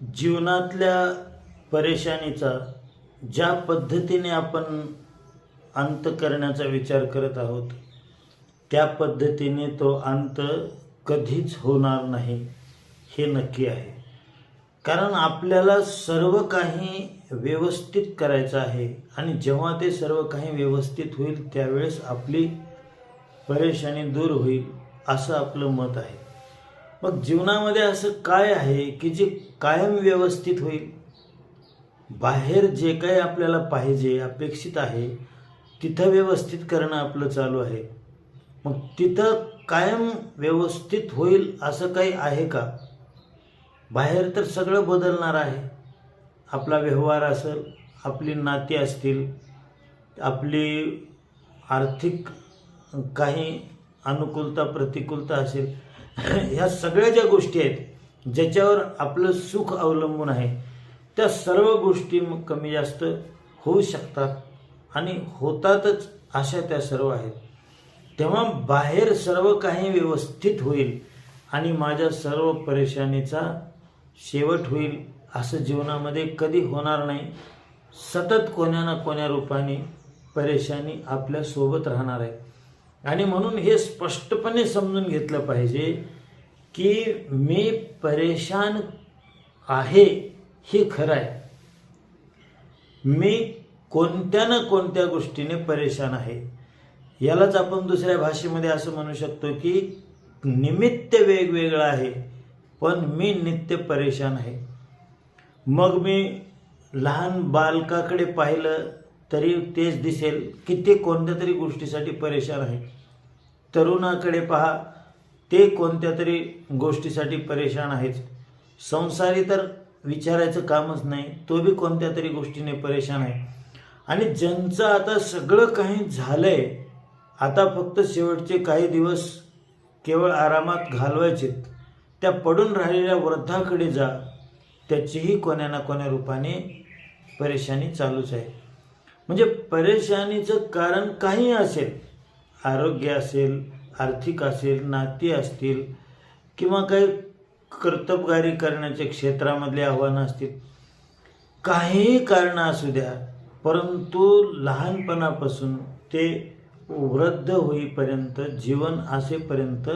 जीवनातल्या परेशानीचा ज्या पद्धतीने आपण अंत करण्याचा विचार करत आहोत त्या पद्धतीने तो अंत कधीच होणार नाही हे नक्की आहे. कारण आपल्याला सर्व काही व्यवस्थित करायचं आहे आणि जेव्हा ते सर्व काही व्यवस्थित होईल त्यावेळेस आपली परेशानी दूर होईल असं आपलं मत आहे. मग जीवनामध्ये असं काय आहे की जे कायम व्यवस्थित होईल? बाहेर जे काही आपल्याला पाहिजे अपेक्षित आहे तिथं व्यवस्थित करणं आपलं चालू आहे. मग तिथं कायम व्यवस्थित होईल असं काही आहे का? बाहेर तर सगळं बदलणार आहे. आपला व्यवहार असेल आपली नाती असतील आपली आर्थिक काही अनुकूलता प्रतिकूलता असेल ह्या सगळ्या ज्या गोष्टी आहेत ज्याच्यावर आपलं सुख अवलंबून आहे त्या सर्व गोष्टी मग कमी जास्त होऊ शकतात आणि होतातच अशा त्या सर्व आहेत. तेव्हा बाहेर सर्व काही व्यवस्थित होईल आणि माझ्या सर्व परेशानीचा शेवट होईल असं जीवनामध्ये कधी होणार नाही. सतत कोण्या ना कोण्या रूपाने परेशानी आपल्यासोबत राहणार आहे. आणि म्हणून हे स्पष्टपणे समजून घेतलं पाहिजे की मी परेशान आहे हे खरं आहे. मी कोणत्या ना कोणत्या गोष्टीने परेशान आहे? यालाच आपण दुसऱ्या भाषेमध्ये असं म्हणू शकतो की निमित्त वेगवेगळं आहे पण मी नित्य परेशान आहे. मग मी लहान बालकाकडे पाहिलं तरी तेच दिसेल. की ते कोणत्या तरी गोष्टीसाठी परेशान आहे. तरुणाकडे पहा ते कोणत्या तरी गोष्टीसाठी परेशान आहेच संसारी तर विचारायचं कामच नाही तो बी कोणत्या तरी गोष्टीने परेशान आहे. आणि ज्यांचं आता सगळं काही झालं आहे आता फक्त शेवटचे काही दिवस केवळ आरामात घालवायचे त्या पडून राहिलेल्या वृद्धाकडे जा त्याचीही कोण्या ना कोण्या रूपाने परेशानी चालूच आहे. म्हणजे परेशानीचं कारण काही असेल. आरोग्य असेल आर्थिक असेल नाती असतील किंवा काही कर्तबगारी करण्याच्या क्षेत्रामधले आव्हानं असतील. काहीही कारणं असू द्या परंतु लहानपणापासून ते वृद्ध होईपर्यंत जीवन असेपर्यंत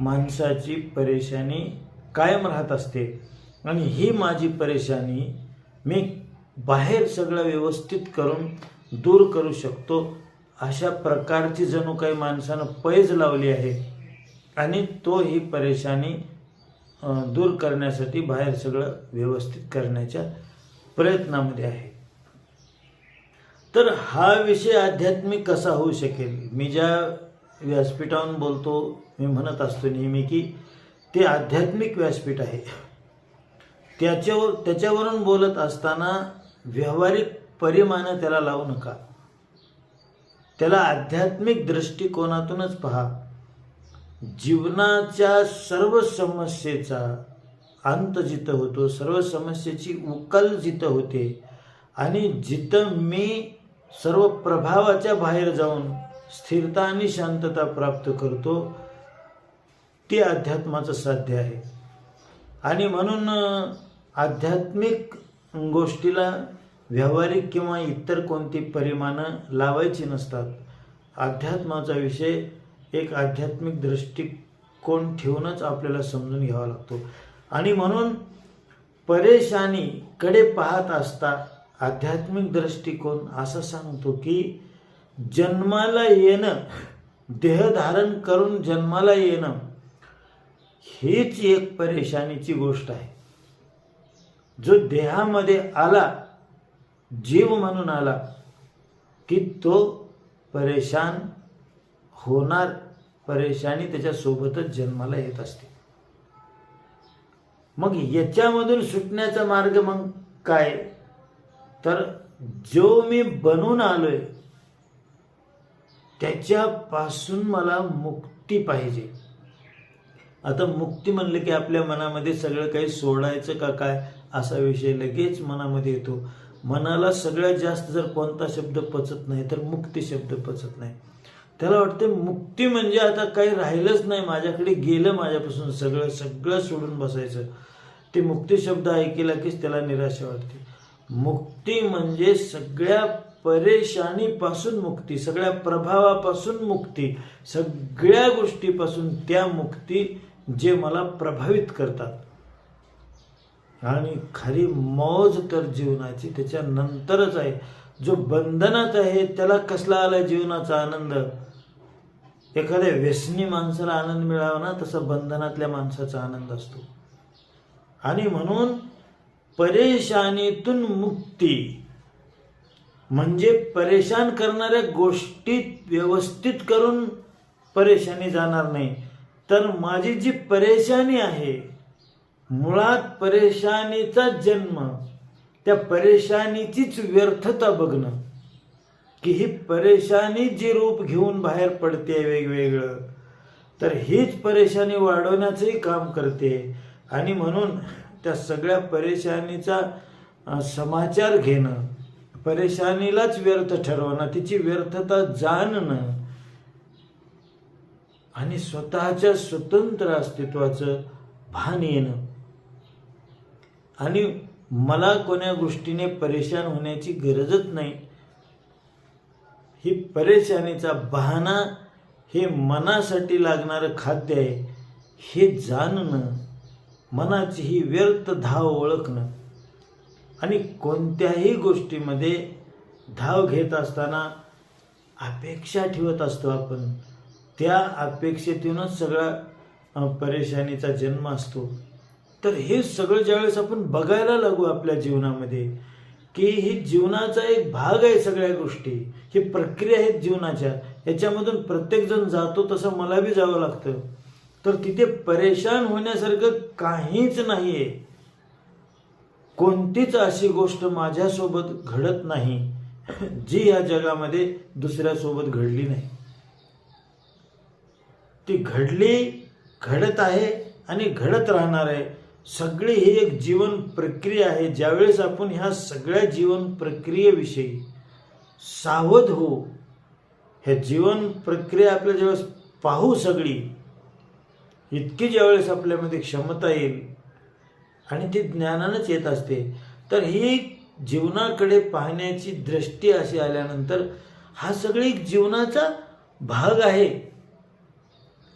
माणसाची परेशानी कायम राहत असते. आणि ही माझी परेशानी मी बाहेर सगळं व्यवस्थित करून दूर करू शकतो. अशा प्रकारची जणू काही माणसानं पैज लावली आहे आणि तो ही परेशानी दूर करण्यासाठी बाहेर सगळं व्यवस्थित करण्याच्या प्रयत्नामध्ये आहे. तर हा विषय आध्यात्मिक कसा होऊ शकेल? मी ज्या व्यासपीठावरून बोलतो मी म्हणत असतो नेहमी की ते आध्यात्मिक व्यासपीठ आहे. त्याच्यावर त्याच्यावरून बोलत असताना व्यावहारिक परिमाणं त्याला लावू नका. त्याला आध्यात्मिक दृष्टिकोनातूनच पहा. जीवनाच्या सर्व समस्येचा अंत जिथं होतो सर्व समस्येची उकल जिथं होते आणि जिथं मी सर्व प्रभावाच्या बाहेर जाऊन स्थिरता आणि शांतता प्राप्त करतो ते अध्यात्माचं साध्य आहे. आणि म्हणून आध्यात्मिक गोष्टीला व्यावहारिक किंवा इतर कोणती परिमाणं लावायची नसतात. अध्यात्माचा विषय एक आध्यात्मिक दृष्टिकोन ठेवूनच आपल्याला समजून घ्यावा लागतो. आणि म्हणून परेशानीकडे पाहत असता आध्यात्मिक दृष्टिकोन असं सांगतो की जन्माला येणं देहधारण करून जन्माला येणं हीच एक परेशानीची गोष्ट आहे. जो देहामध्ये आला जीव म्हणून आला की तो परेशान होणार परेशानी त्याच्यासोबतच जन्माला येत असते. मग याच्यामधून सुटण्याचा मार्ग मग काय? तर जो मी बनून आलोय त्याच्यापासून मला मुक्ती पाहिजे. आता मुक्ती म्हणलं की आपल्या मनामध्ये सगळं काही सोडायचं का काय? असा विषय लगेच मनामध्ये येतो. मनाला सगळ्यात जास्त जर कोणता शब्द पचत नाही तर मुक्ती शब्द पचत नाही. त्याला वाटते मुक्ती म्हणजे आता काही राहिलंच नाही. माझ्याकडे गेलं माझ्यापासून सगळं सगळं सोडून बसायचं. ते मुक्ती शब्द ऐकला कीच त्याला निराशा वाटते. मुक्ती म्हणजे सगळ्या परेशानीपासून मुक्ती सगळ्या प्रभावापासून मुक्ती सगळ्या गोष्टीपासून त्या मुक्ती जे मला प्रभावित करतात. आणि खरी मौज तर जीवनाची त्याच्यानंतरच आहे. जो बंधनात आहे त्याला कसला आला जीवनाचा आनंद? एखाद्या व्यसनी माणसाला आनंद मिळावा ना तसा बंधनातल्या माणसाचा आनंद असतो. आणि म्हणून परेशानीतून मुक्ती म्हणजे परेशान करणाऱ्या गोष्टी व्यवस्थित करून परेशानी जाणार नाही. तर माझी जी परेशानी आहे मुळात परेशानीचा जन्म त्या परेशानीचीच व्यर्थता बघणं. की ही परेशानी जी रूप घेऊन बाहेर पडते वेगवेगळं तर हीच परेशानी वाढवण्याचंही काम करते. आणि म्हणून त्या सगळ्या परेशानीचा समाचार घेणं परेशानीलाच व्यर्थ ठरवणं तिची व्यर्थता जाणणं आणि स्वतःच्या स्वतंत्र अस्तित्वाचं भान येणं. आणि मला कोण्या गोष्टीने परेशान होण्याची गरजच नाही. ही परेशानीचा बहाणा हे मनासाठी लागणारं खाद्य आहे हे जाणणं मनाची ही व्यर्थ धाव ओळखणं. आणि कोणत्याही गोष्टीमध्ये धाव घेत असताना अपेक्षा ठेवत असतो आपण. त्या अपेक्षेतूनच सगळा परेशानीचा जन्म असतो. तर हे सगळं ज्यावेळेस आपण बघायला लागू आपल्या जीवनामध्ये की ही जीवनाचा एक भाग आहे सगळ्या गोष्टी ही प्रक्रिया आहेत जीवनाच्या याच्यामधून प्रत्येकजण जातो तसं मला बी जावं लागतं. तर तिथे परेशान होण्यासारखं काहीच नाही आहे कोणतीच अशी गोष्ट माझ्यासोबत घडत नाही जी या जगामध्ये दुसऱ्यासोबत घडली नाही. ती घडली घडत आहे आणि घडत राहणार आहे. सगळी ही एक जीवन प्रक्रिया आहे. ज्यावेळेस आपण ह्या सगळ्या जीवन प्रक्रियेविषयी सावध होऊ ह्या जीवन प्रक्रिया आपल्या ज्यावेळेस पाहू सगळी इतकी ज्यावेळेस आपल्यामध्ये क्षमता येईल आणि ती ज्ञानानंच येत असते. तर ही जीवनाकडे पाहण्याची दृष्टी अशी आल्यानंतर हा सगळी जीवनाचा भाग आहे.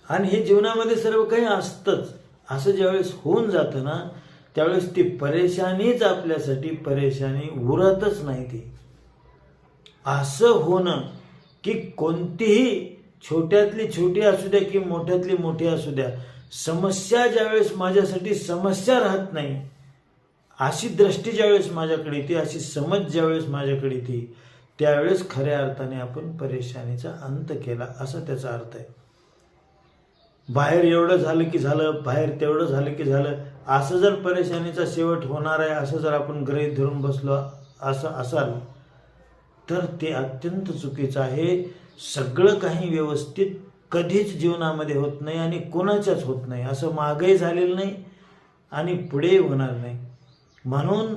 आणि हे जीवनामध्ये सर्व काही असतंच. असं ज्यावेळेस होऊन जातं ना त्यावेळेस ती परेशानीच आपल्यासाठी परेशानी उरतच नाही ती. असं होणं की कोणतीही छोट्यातली छोटी असू द्या की मोठ्यातली मोठी असू द्या समस्या ज्यावेळेस माझ्यासाठी समस्या राहत नाही अशी दृष्टी ज्यावेळेस माझ्याकडे येते अशी समज ज्यावेळेस माझ्याकडे येते त्यावेळेस खऱ्या अर्थाने आपण परेशानीचा अंत केला असा त्याचा अर्थ आहे. बाहेर एवढं झालं की झालं बाहेर तेवढं झालं की झालं असं जर परेशानीचा शेवट होणार आहे असं जर आपण ग्रहित धरून बसलो असं असाल तर ते अत्यंत चुकीचं आहे. सगळं काही व्यवस्थित कधीच जीवनामध्ये होत नाही आणि कोणाच्याच होत नाही असं मागही झालेलं नाही आणि पुढे होणार नाही. म्हणून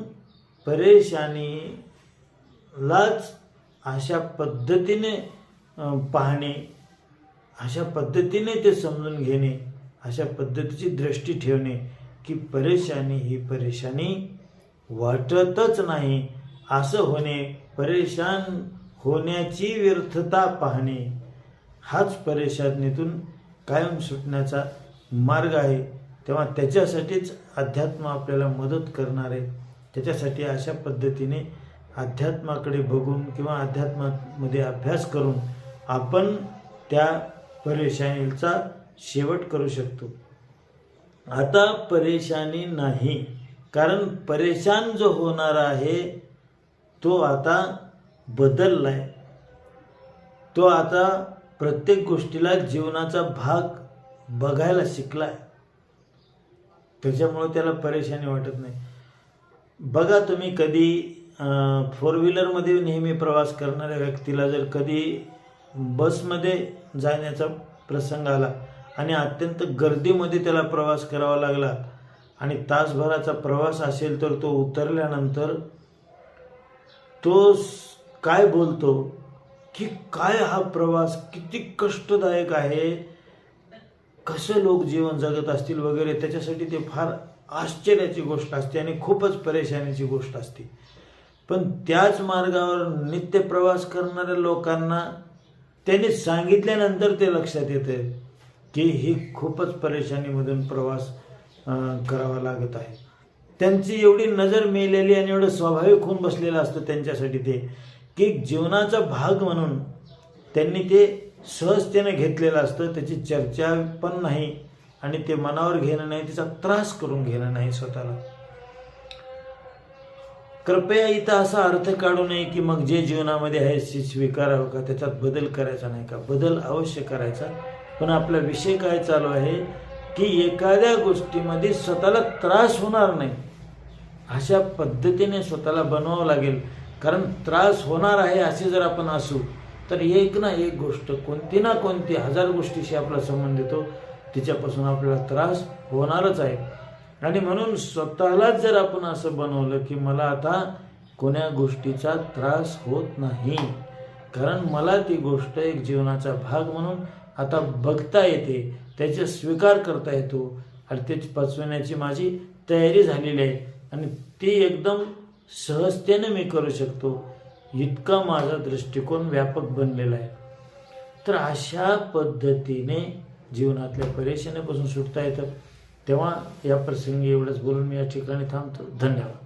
परेशानीलाच अशा पद्धतीने पाहणे अशा पद्धतीने ते समजून घेणे अशा पद्धतीची दृष्टी ठेवणे की परेशानी ही परेशानी वाटतच नाही. असं होणे परेशान होण्याची व्यर्थता पाहणे हाच परेशानीतून कायम सुटण्याचा मार्ग आहे. तेव्हा त्याच्यासाठीच अध्यात्म आपल्याला मदत करणार आहे. त्याच्यासाठी अशा पद्धतीने अध्यात्माकडे बघून किंवा अध्यात्मामध्ये अभ्यास करून आपण त्या परेशानीचा शेवट करू शकतो. आता परेशानी नाही कारण परेशान जो होणार आहे तो आता बदललाय. तो आता प्रत्येक गोष्टीला जीवनाचा भाग बघायला शिकलाय. त्याच्यामुळे त्याला परेशानी वाटत नाही. बघा तुम्ही कधी फोर व्हीलरमध्ये नेहमी प्रवास करणाऱ्या व्यक्तीला जर कधी बसमध्ये जाण्याचा प्रसंग आला आणि अत्यंत गर्दीमध्ये त्याला प्रवास करावा लागला. आणि तासभराचा प्रवास असेल तर तो उतरल्यानंतर तो काय बोलतो? की काय हा प्रवास किती कष्टदायक आहे? कसं लोक जीवन जगत असतील वगैरे त्याच्यासाठी ते फार आश्चर्याची गोष्ट असते आणि खूपच परेशानीची गोष्ट असते. पण त्याच मार्गावर नित्य प्रवास करणाऱ्या लोकांना त्यांनी सांगितल्यानंतर ते लक्षात येतं की ही खूपच परेशानीमधून प्रवास करावा लागत आहे. त्यांची एवढी नजर मेलेली आणि एवढं स्वाभाविक होऊन बसलेलं असतं त्यांच्यासाठी ते की जीवनाचा भाग म्हणून त्यांनी ते सहजतेने घेतलेलं असतं. त्याची चर्चा पण नाही आणि ते मनावर घेणं नाही तिचा त्रास करून घेणं नाही स्वतःला. कृपया इथं असा अर्थ काढू नये की मग जे जीवनामध्ये आहे ते स्वीकारावं का? त्याच्यात बदल करायचा नाही का? बदल अवश्य करायचा. पण आपला विषय काय चालू आहे की एखाद्या गोष्टीमध्ये स्वतःला त्रास होणार नाही. अशा पद्धतीने स्वतःला बनवावं लागेल. कारण त्रास होणार आहे असे जर आपण असू तर एक ना एक गोष्ट कोणती ना कोणती हजार गोष्टीशी आपला संबंध येतो. तिच्यापासून आपल्याला त्रास होणारच आहे. आणि म्हणून स्वतःलाच जर आपण असं बनवलं की मला आता कोण्या गोष्टीचा त्रास होत नाही कारण मला ती गोष्ट एक जीवनाचा भाग म्हणून आता बघता येते त्याचा स्वीकार करता येतो. आणि त्याची पचवण्याची माझी तयारी झालेली आहे. आणि ती एकदम सहजतेने मी करू शकतो. इतका माझा दृष्टिकोन व्यापक बनलेला आहे. तर अशा पद्धतीने जीवनातल्या परेशानेपासून सुटता येतं. तेव्हा या प्रसंगी एवढंच बोलून मी या ठिकाणी थांबतो. धन्यवाद.